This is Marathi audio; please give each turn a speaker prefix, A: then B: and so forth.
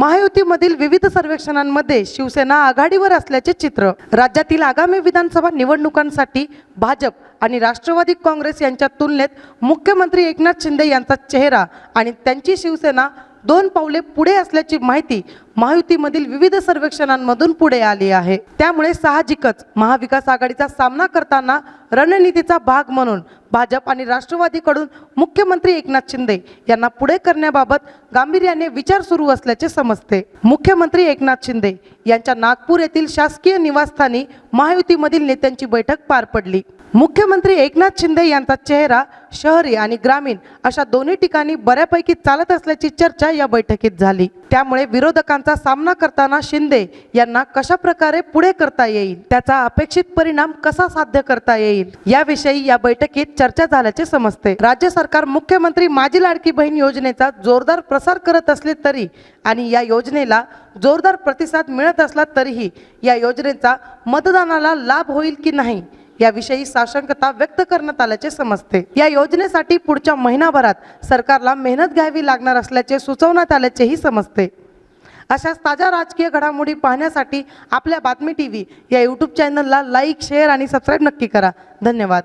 A: महायुतीमधील विविध सर्वेक्षणांमध्ये शिवसेना आघाडीवर असल्याचे चित्र. राज्यातील आगामी विधानसभा निवडणुकांसाठी भाजप आणि राष्ट्रवादी काँग्रेस यांच्या तुलनेत मुख्यमंत्री एकनाथ शिंदे यांचा चेहरा आणि त्यांची शिवसेना दोन पावले पुढे असल्याची माहिती महायुतीमधील विविध सर्वेक्षणांमधून पुढे आली आहे. त्यामुळे साहजिकच महाविकास आघाडीचा सामना करताना रणनीतीचा भाग म्हणून भाजप आणि राष्ट्रवादीकडून मुख्यमंत्री एकनाथ शिंदे यांना पुढे करण्याबाबत गांभीर्याने विचार सुरू असल्याचे समजते. मुख्यमंत्री एकनाथ शिंदे यांच्या नागपूर येथील शासकीय निवासस्थानी महायुतीमधील नेत्यांची बैठक पार पडली. मुख्यमंत्री एकनाथ शिंदे यांचा चेहरा शहरी आणि ग्रामीण अशा दोन्ही ठिकाणी बऱ्यापैकी चालत असल्याची चर्चा या बैठकीत झाली. त्यामुळे विरोधकांचा सामना करताना शिंदे यांना कशा प्रकारे पुढे करता येईल? त्याचा अपेक्षित परिणाम कसा साध्य करता येईल? याविषयी या बैठकीत चर्चा झाल्याचे समजते. राज्य सरकार मुख्यमंत्री माझी लाडकी बहीण योजनेचा जोरदार प्रसार करत असले तरी आणि या योजनेला जोरदार प्रतिसाद मिळत असला तरीही या योजनेचा अनुदानाला लाभ होईल की नाही याविषयी साशंकता व्यक्त करण्यात आल्याचे समजते. या योजनेसाठी पुढच्या महिनाभरात सरकारला मेहनत घ्यावी लागणार असल्याचे सुचवण्यात आल्याचेही समजते. अशाच ताज्या राजकीय घडामोडी पाहण्यासाठी आपल्या बातमी टी व्ही या यूट्यूब चॅनलला लाईक शेअर आणि सबस्क्राईब नक्की करा. धन्यवाद.